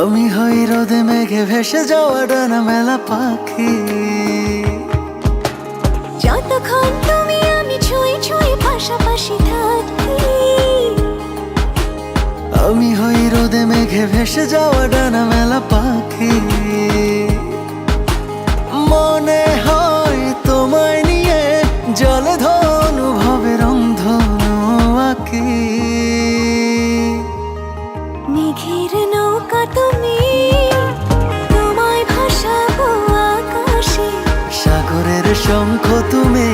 আমি হই রোদে মেঘে ভেসে যাওয়া ডানা মেলা পাখি। যতক্ষণ তুমি আমি ছুঁয়ে ছুঁয়ে পাশাপাশি থাকি। আমি হই রোদে মেঘে ভেসে যাওয়া ডানা মেলা পাখি। শঙ্খ তুমি